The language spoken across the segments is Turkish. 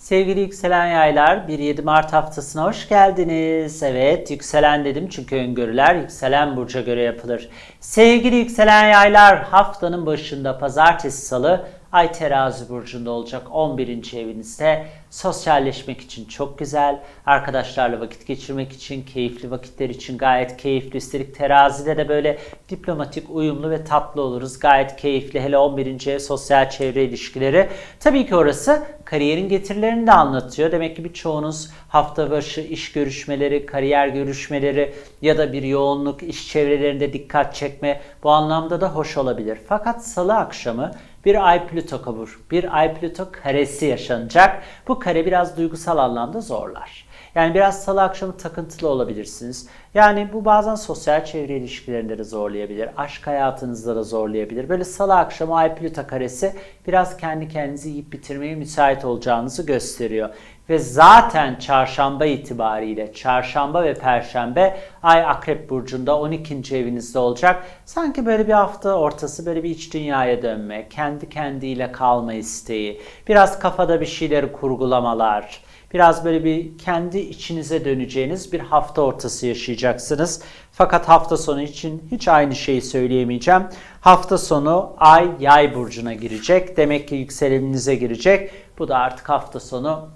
Sevgili yükselen yaylar 1-7 Mart haftasına hoş geldiniz. Evet yükselen dedim çünkü öngörüler yükselen burca göre yapılır. Sevgili yükselen yaylar haftanın başında pazartesi salı Ay terazi burcunda olacak 11. evinizde. Sosyalleşmek için çok güzel. Arkadaşlarla vakit geçirmek için, keyifli vakitler için gayet keyifli. Üstelik terazide de böyle diplomatik, uyumlu ve tatlı oluruz. Gayet keyifli. Hele 11. ev sosyal çevre ilişkileri. Tabii ki orası kariyerin getirilerini de anlatıyor. Demek ki birçoğunuz hafta başı iş görüşmeleri, kariyer görüşmeleri ya da bir yoğunluk, iş çevrelerinde dikkat çekme bu anlamda da hoş olabilir. Fakat salı akşamı bir Ay Plüto kabur, bir Ay Plüto karesi yaşanacak. Bu kare biraz duygusal anlamda zorlar. Yani biraz salı akşamı takıntılı olabilirsiniz. Yani bu bazen sosyal çevre ilişkilerinde de zorlayabilir. Aşk hayatınızda da zorlayabilir. Böyle salı akşamı Ay Plüto karesi biraz kendi kendinizi yiyip bitirmeye müsait olacağınızı gösteriyor. Ve zaten çarşamba itibariyle çarşamba ve perşembe Ay Akrep Burcu'nda 12. evinizde olacak. Sanki böyle bir hafta ortası böyle bir iç dünyaya dönme, kendi kendiyle kalma isteği, biraz kafada bir şeyleri kurgulamalar, biraz böyle bir kendi içinize döneceğiniz bir hafta ortası yaşayacaksınız. Fakat hafta sonu için hiç aynı şeyi söyleyemeyeceğim. Hafta sonu Ay Yay burcuna girecek. Demek ki yükseleninize girecek. Bu da artık hafta sonu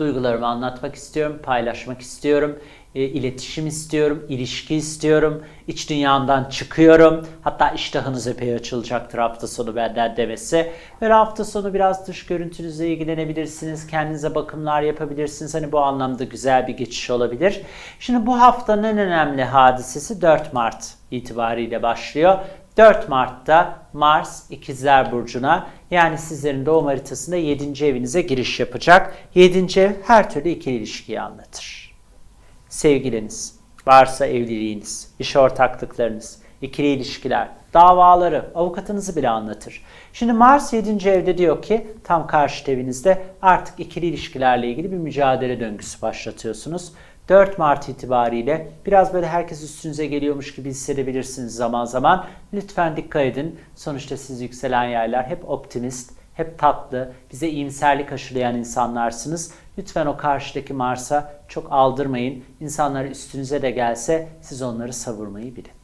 duygularımı anlatmak istiyorum, paylaşmak istiyorum, e, iletişim istiyorum, ilişki istiyorum, iç dünyamdan çıkıyorum. Hatta iştahınız epey açılacaktır hafta sonu benden demesi. Böyle hafta sonu biraz dış görüntünüzle ilgilenebilirsiniz, kendinize bakımlar yapabilirsiniz. Hani bu anlamda güzel bir geçiş olabilir. Şimdi bu haftanın en önemli hadisesi 4 Mart itibariyle başlıyor. 4 Mart'ta Mars İkizler Burcu'na yani sizlerin doğum haritasında 7. evinize giriş yapacak. 7. ev her türlü ikili ilişkiyi anlatır. Sevgiliniz, varsa evliliğiniz, iş ortaklıklarınız, ikili ilişkiler, davaları, avukatınızı bile anlatır. Şimdi Mars 7. evde diyor ki tam karşı evinizde artık ikili ilişkilerle ilgili bir mücadele döngüsü başlatıyorsunuz. 4 Mart itibariyle biraz böyle herkes üstünüze geliyormuş gibi hissedebilirsiniz zaman zaman. Lütfen dikkat edin. Sonuçta siz yükselen yerler hep optimist, hep tatlı, bize iyimserlik aşılayan insanlarsınız. Lütfen o karşıdaki Mars'a çok aldırmayın. İnsanlar üstünüze de gelse siz onları savurmayı bilin.